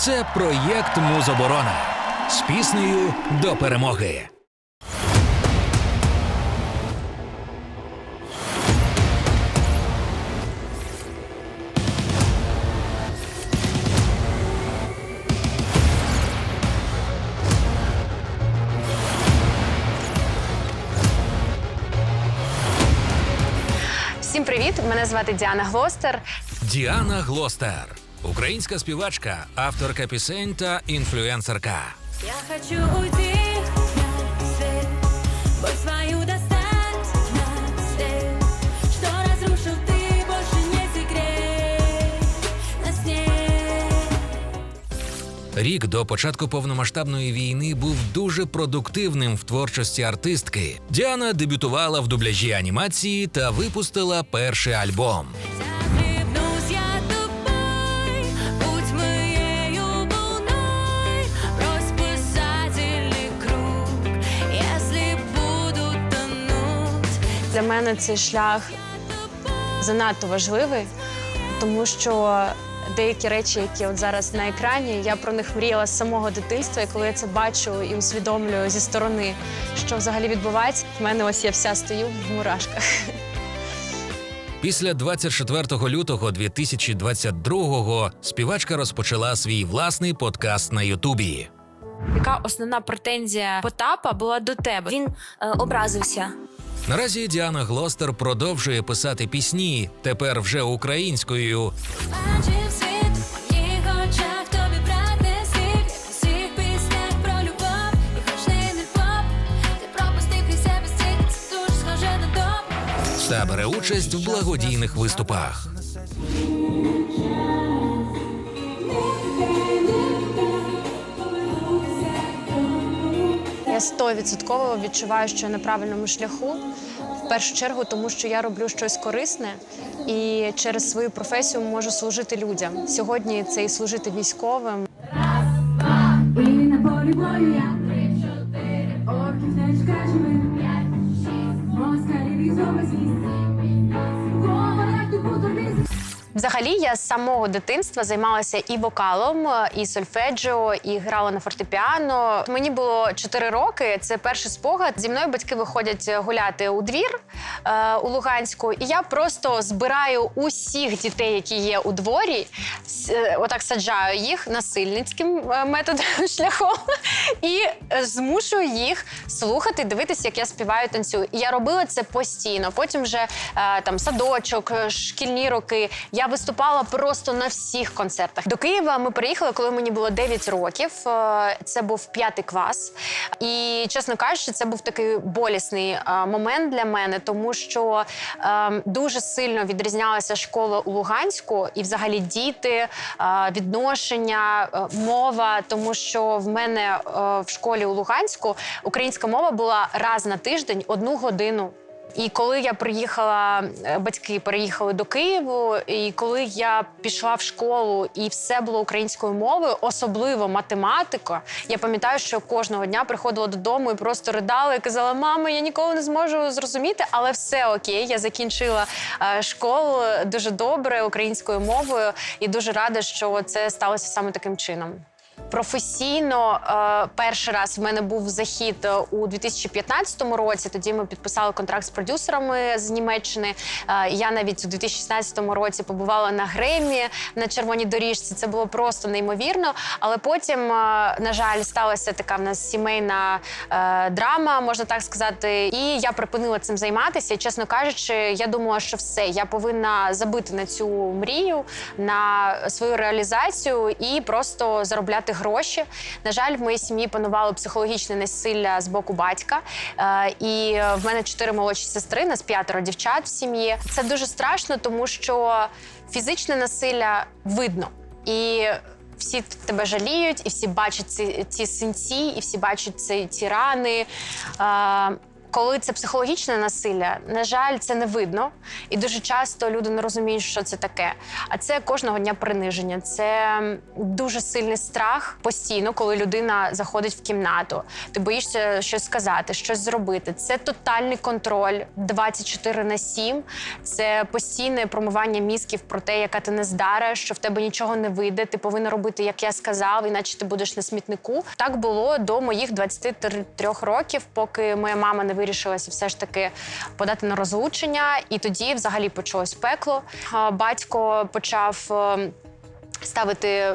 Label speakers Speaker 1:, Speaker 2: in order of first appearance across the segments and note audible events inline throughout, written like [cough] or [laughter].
Speaker 1: Це проєкт Музоборона з піснею до перемоги.
Speaker 2: Всім привіт! Мене звати Діана Глостер.
Speaker 1: Діана Глостер, українська співачка, авторка пісень та інфлюенсерка.
Speaker 3: Я хочу уйти на свою не секрет. На снег.
Speaker 1: Рік до початку повномасштабної війни був дуже продуктивним в творчості артистки. Діана дебютувала в дубляжі анімації та випустила перший альбом.
Speaker 2: Для мене цей шлях занадто важливий, тому що деякі речі, які от зараз на екрані, я про них мріяла з самого дитинства. І коли я це бачу і усвідомлюю зі сторони, що взагалі відбувається, в мене ось я вся стою в мурашках.
Speaker 1: Після 24 лютого 2022-го співачка розпочала свій власний подкаст на Ютубі.
Speaker 4: Яка основна претензія Потапа була до тебе?
Speaker 5: Він е, образився.
Speaker 1: Наразі Діана Глостер продовжує писати пісні, тепер вже українською.
Speaker 3: Бачив світ в моїх очах, тобі
Speaker 2: Стовідсотково відчуваю, що я на правильному шляху. В першу чергу, тому що я роблю щось корисне і через свою професію можу служити людям. Сьогодні це і служити військовим,
Speaker 6: І на полі бою я три-чотири орків не чекаєш п'ять, шість, москалів і з'їсть.
Speaker 2: Взагалі, я з самого дитинства займалася і вокалом, і сольфеджіо, і грала на фортепіано. Мені було 4 роки. Це перший спогад. Зі мною батьки виходять гуляти у двір е, у Луганську, і я просто збираю усіх дітей, які є у дворі. е, Отак саджаю їх насильницьким е, методом [laughs] шляхом і е, змушую їх слухати, дивитися, як я співаю, танцюю. І я робила це постійно. Потім вже е, там садочок, е, шкільні роки. Я виступала просто на всіх концертах. До Києва ми приїхали, коли мені було 9 років. Е, Це був п'ятий клас. І чесно кажучи, це був такий болісний е, момент для мене, тому що е, дуже сильно відрізнялася школа у Луганську і взагалі діти, відношення, мова. Тому що в мене в школі у Луганську українська мова була раз на тиждень одну годину. І коли я приїхала, е, батьки переїхали до Києву, і коли я пішла в школу і все було українською мовою, особливо математика. Я пам'ятаю, що кожного дня приходила додому і просто ридала і казала: мама, я ніколи не зможу зрозуміти, але все окей. Я закінчила е, школу дуже добре українською мовою, і дуже рада, що це сталося саме таким чином. Професійно е, перший раз в мене був захід е, у 2015 році. Тоді ми підписали контракт з продюсерами з Німеччини. Е, я навіть у 2016 році побувала на Гремі на червоній доріжці. Це було просто неймовірно. Але потім, на жаль, сталася така в нас сімейна драма, можна так сказати. І я припинила цим займатися. І, чесно кажучи, я думала, що все, я повинна забити на цю мрію, на свою реалізацію і просто заробляти гроші. На жаль, в моїй сім'ї панувало психологічне насилля з боку батька. Е, І в мене чотири молодші сестри, нас п'ятеро дівчат в сім'ї. Це дуже страшно, тому що фізичне насилля видно. І всі тебе жаліють, і всі бачать ці, ці синці, і всі бачать ці, ці рани. Е, Коли це психологічне насилля, на жаль, це не видно, і дуже часто люди не розуміють, що це таке. А це кожного дня приниження. Це дуже сильний страх постійно, коли людина заходить в кімнату. Ти боїшся щось сказати, щось зробити. Це тотальний контроль 24 на 7. Це постійне промивання мізків про те, яка ти не здара, що в тебе нічого не вийде. Ти повинна робити, як я сказав, іначе ти будеш на смітнику. Так було до моїх 23 років, поки моя мама не вирішилася все ж таки подати на розлучення, і тоді взагалі почалось пекло. Батько почав. Ставити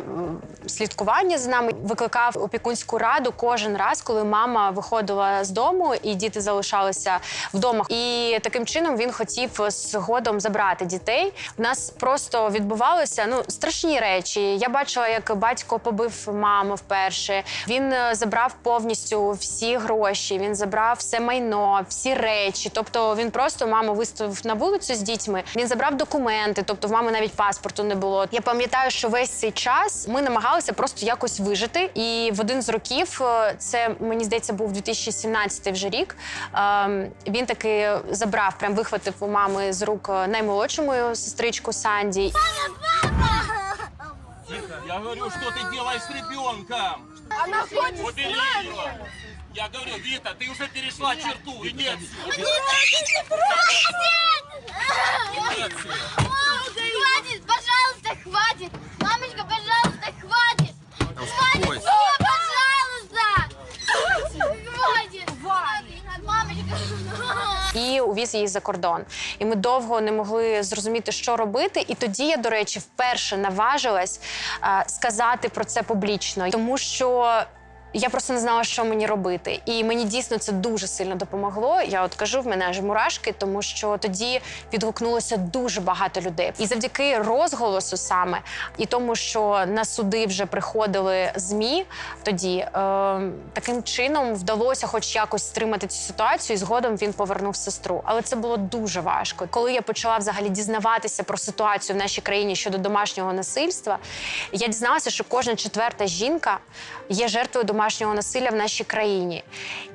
Speaker 2: слідкування за нами, викликав опікунську раду кожен раз, коли мама виходила з дому і діти залишалися вдома. І таким чином він хотів згодом забрати дітей. У нас просто відбувалося ну страшні речі. Я бачила, як батько побив маму вперше. Він е, забрав повністю всі гроші. Він забрав все майно, всі речі. Тобто він просто маму виставив на вулицю з дітьми. Він забрав документи, тобто в мами навіть паспорту не було. Я пам'ятаю, що весь цей час ми намагалися просто якось вижити. І в один з років, е, це мені здається, був 2017 вже рік. ем, Він таки забрав, прям вихватив у мами з рук е, наймолодшу мою сестричку Санді.
Speaker 5: Тихо, я говорю, что ты делаешь с ребенком?
Speaker 7: Она хочет
Speaker 5: Убери ее.
Speaker 7: нами.
Speaker 5: Я говорю, Вита, ты уже перешла черту. Иди отсюда. Иди отсюда.
Speaker 7: Хватит, пожалуйста, хватит. Мамочка, пожалуйста, хватит. Хватит. О, пожалуйста. Хватит. Мамочка.
Speaker 2: і увіз її за кордон. І ми довго не могли зрозуміти, що робити. І тоді я, до речі, вперше наважилась е, сказати про це публічно, тому що. Я просто не знала, що мені робити, і мені дійсно це дуже сильно допомогло. Я от кажу, в мене аж мурашки, тому що тоді відгукнулося дуже багато людей. І завдяки розголосу саме і тому, що на суди вже приходили змі, тоді е, таким чином вдалося, хоч якось стримати цю ситуацію. І згодом він повернув сестру. Але це було дуже важко. Коли я почала взагалі дізнаватися про ситуацію в нашій країні щодо домашнього насильства, я дізналася, що кожна четверта жінка є жертвою домашнього насилля в нашій країні.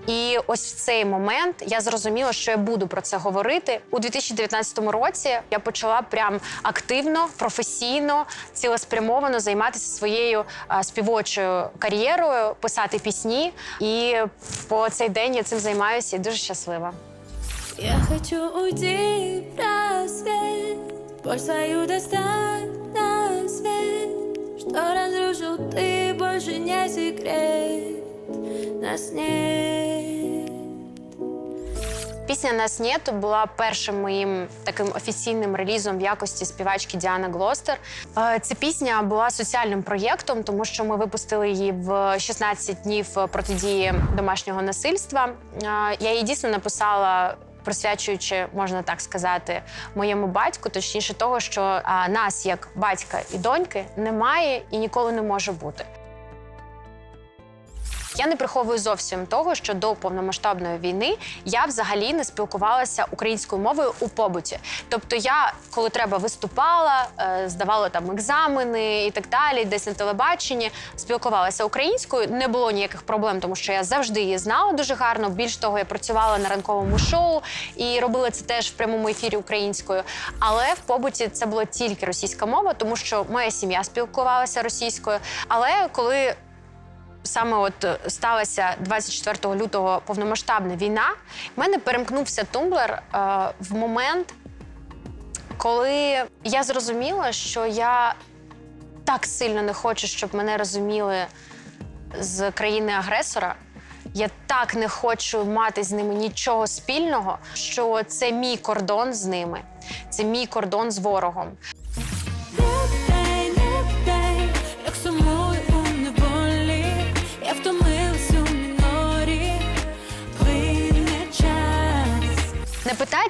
Speaker 2: І ось в цей момент я зрозуміла, що я буду про це говорити. У 2019 році я почала прям активно, професійно, цілеспрямовано займатися своєю співочою кар'єрою, писати пісні. І по цей день я цим займаюся і дуже щаслива.
Speaker 3: Я хочу уйти в рассвет Боль свою достать на Что разрушил ты, больше не секрет Нас нет
Speaker 2: Пісня «Нас нет» була першим моїм таким офіційним релізом в якості співачки Діани Глостер. Е, Ця пісня була соціальним проєктом, тому що ми випустили її в 16 днів протидії домашнього насильства. Е, Я її дійсно написала. Присвячуючи, можна так сказати, моєму батьку, точніше того, що а, нас, як батька і доньки, немає і ніколи не може бути. Я не приховую зовсім того, що до повномасштабної війни я взагалі не спілкувалася українською мовою у побуті. Тобто, я, коли треба, виступала, е, здавала там екзамени і так далі, десь на телебаченні, спілкувалася українською. Не було ніяких проблем, тому що я завжди її знала дуже гарно. Більш того, я працювала на ранковому шоу і робила це теж в прямому ефірі українською. Але в побуті це була тільки російська мова, тому що моя сім'я спілкувалася російською. Але коли саме от е, сталася 24 лютого повномасштабна війна, в мене перемкнувся тумблер е, в момент, коли я зрозуміла, що я так сильно не хочу, щоб мене розуміли з країни-агресора. Я так не хочу мати з ними нічого спільного, що це мій кордон з ними, це мій кордон з ворогом.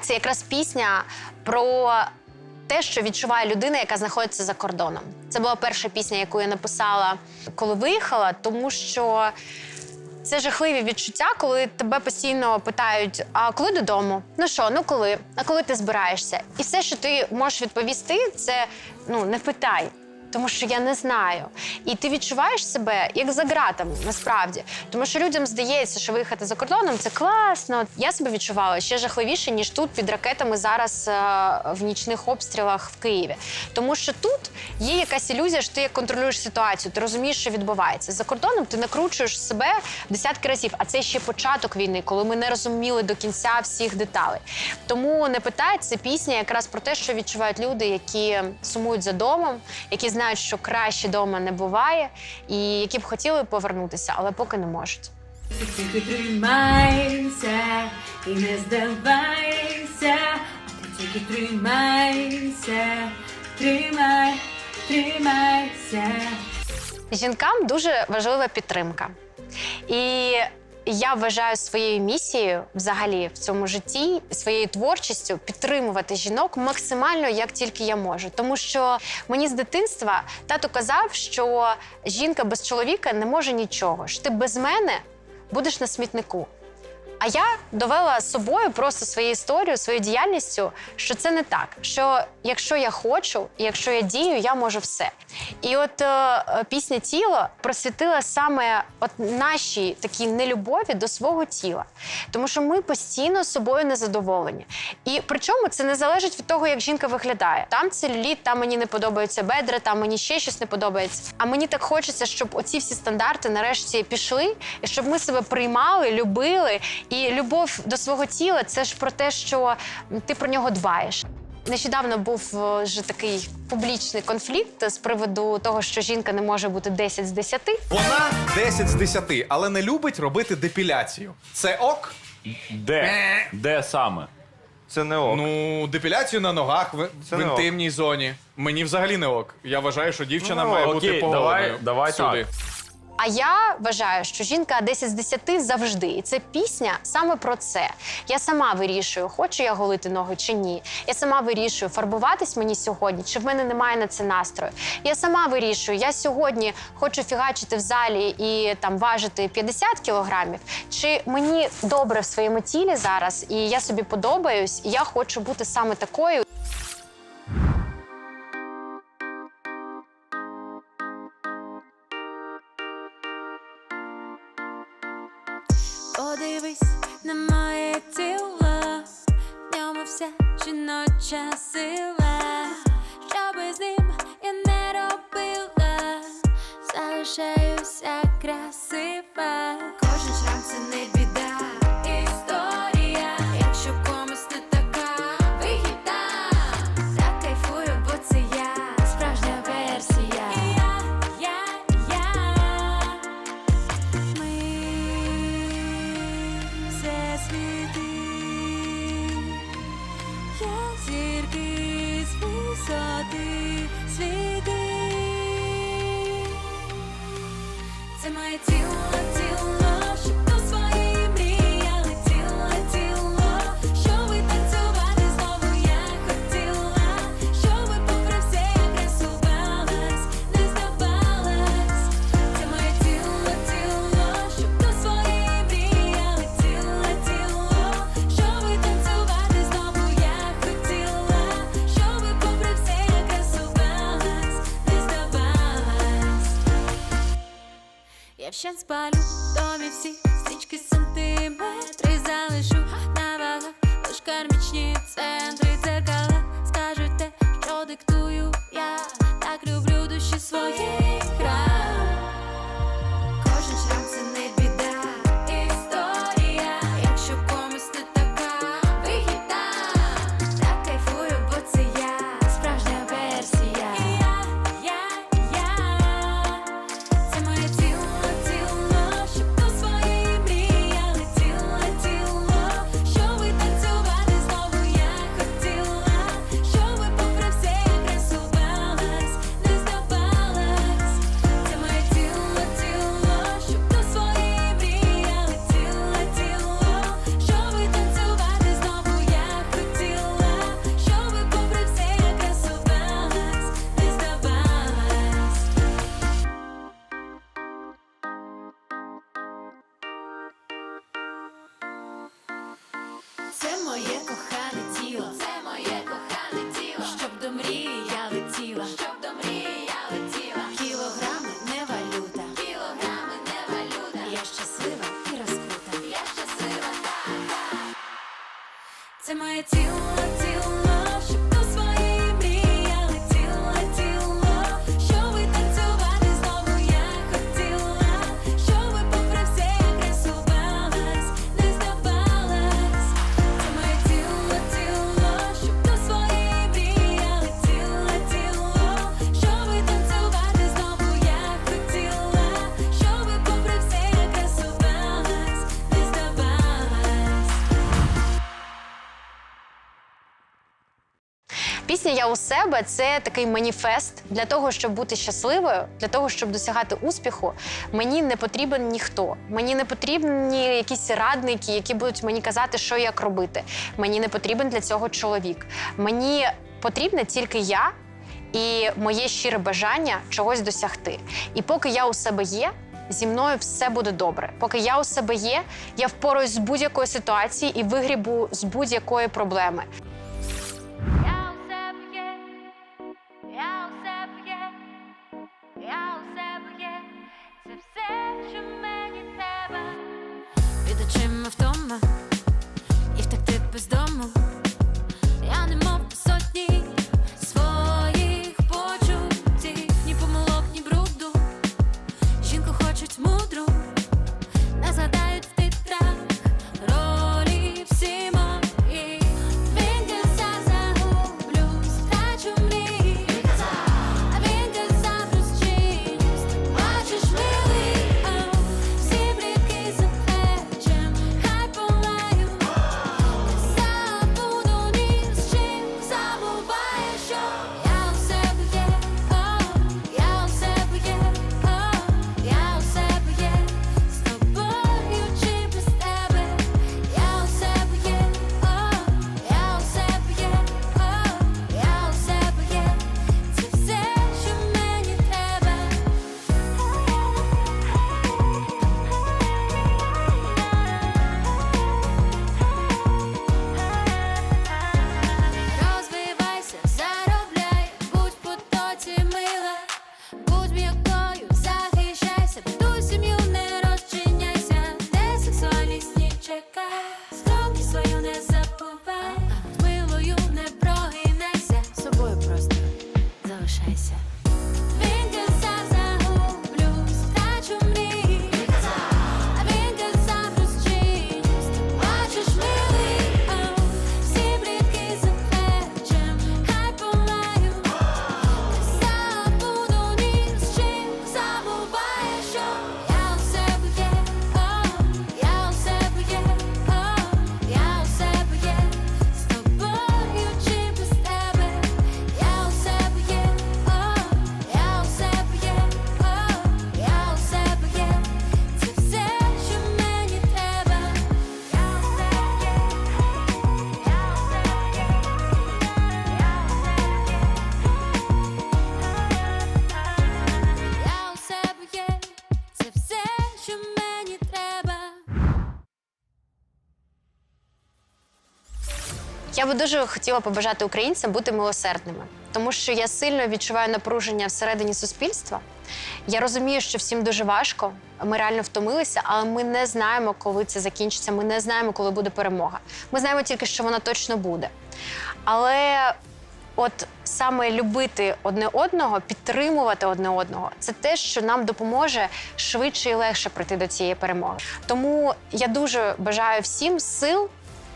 Speaker 2: Це якраз пісня про те, що відчуває людина, яка знаходиться за кордоном. Це була перша пісня, яку я написала, коли виїхала, тому що це жахливі відчуття, коли тебе постійно питають: а коли додому? Ну що, ну коли? А коли ти збираєшся? І все, що ти можеш відповісти, це ну не питай. Тому що я не знаю. І ти відчуваєш себе як за ґратами, насправді. Тому що людям здається, що виїхати за кордоном це класно. Я себе відчувала ще жахливіше, ніж тут під ракетами зараз е, в нічних обстрілах в Києві. Тому що тут є якась ілюзія, що ти контролюєш ситуацію, ти розумієш, що відбувається. За кордоном ти накручуєш себе десятки разів, а це ще початок війни, коли ми не розуміли до кінця всіх деталей. Тому не питай, це пісня якраз про те, що відчувають люди, які сумують за домом, які знають, що краще дома не буває, і які б хотіли повернутися, але поки не можуть.
Speaker 6: Тільки тримайся і не здавайся, тільки тримайся, тримай, тримайся.
Speaker 2: Жінкам дуже важлива підтримка. І я вважаю своєю місією взагалі в цьому житті, своєю творчістю підтримувати жінок максимально як тільки я можу. Тому що мені з дитинства тато казав, що жінка без чоловіка не може нічого. що ти без мене будеш на смітнику. А я довела собою просто своєю історією, своєю діяльністю, що це не так. Що якщо я хочу, якщо я дію, я можу все. І от е, е, пісня тіло просвітила саме от наші такі нелюбові до свого тіла, тому що ми постійно собою незадоволені. І причому це не залежить від того, як жінка виглядає. Там целюліт, там мені не подобаються бедра, там мені ще щось не подобається. А мені так хочеться, щоб оці всі стандарти нарешті пішли, і щоб ми себе приймали, любили. І любов до свого тіла це ж про те, що ти про нього дбаєш. Нещодавно був е, вже такий публічний конфлікт з приводу того, що жінка не може бути 10 з 10.
Speaker 8: Вона 10 з 10, але не любить робити депіляцію. Це ок?
Speaker 9: Де? Де саме?
Speaker 10: Це не ок.
Speaker 8: Ну, депіляцію на ногах в,
Speaker 10: Це
Speaker 8: в
Speaker 10: не ок.
Speaker 8: інтимній зоні. Мені взагалі не ок. Я вважаю, що дівчина
Speaker 9: Ну,
Speaker 8: має
Speaker 9: окей,
Speaker 8: бути
Speaker 9: давай-
Speaker 8: поголеною.
Speaker 9: давай так.
Speaker 2: А я вважаю, що жінка 10 з 10 завжди. І це пісня саме про це. Я сама вирішую, хочу я голити ноги чи ні. Я сама вирішую, фарбуватись мені сьогодні, чи в мене немає на це настрою. Я сама вирішую, я сьогодні хочу фігачити в залі і там важити 50 кілограмів, чи мені добре в своєму тілі зараз, і я собі подобаюсь, і я хочу бути саме такою.
Speaker 3: Подивись на моє тіло, в ньому вся жіноча сила. Я вщент спалю в домі всі стрічки сантиметри залишу на вагах лиш кармічні центри дзеркала скажуть те, що диктую я. Так люблю душі своїх Це моє тіло,
Speaker 2: Пісня Я у себе це такий маніфест для того, щоб бути щасливою, для того, щоб досягати успіху. Мені не потрібен ніхто. Мені не потрібні якісь радники, які будуть мені казати, що як робити. Мені не потрібен для цього чоловік. Мені потрібна тільки я і моє щире бажання чогось досягти. І поки я у себе є. Зі мною все буде добре. Поки я у себе є, я впораюсь з будь-якої ситуації і вигрібу з будь-якої проблеми.
Speaker 3: czym w to
Speaker 2: Я би дуже хотіла побажати українцям бути милосердними, тому що я сильно відчуваю напруження всередині суспільства. Я розумію, що всім дуже важко. Ми реально втомилися, але ми не знаємо, коли це закінчиться. Ми не знаємо, коли буде перемога. Ми знаємо тільки, що вона точно буде. Але от саме любити одне одного, підтримувати одне одного це те, що нам допоможе швидше і легше прийти до цієї перемоги. Тому я дуже бажаю всім сил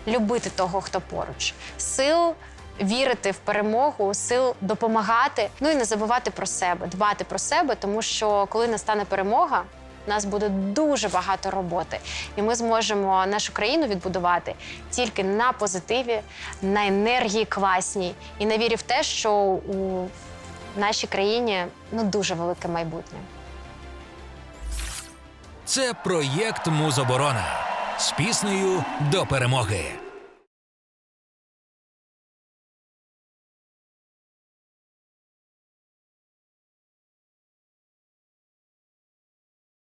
Speaker 2: любити того, хто поруч, сил вірити в перемогу, сил допомагати. Ну і не забувати про себе, дбати про себе, тому що коли настане перемога. У нас буде дуже багато роботи, і ми зможемо нашу країну відбудувати тільки на позитиві, на енергії класній і на вірі в те, що у нашій країні ну дуже велике майбутнє.
Speaker 1: Це проєкт Музоборона з піснею до перемоги.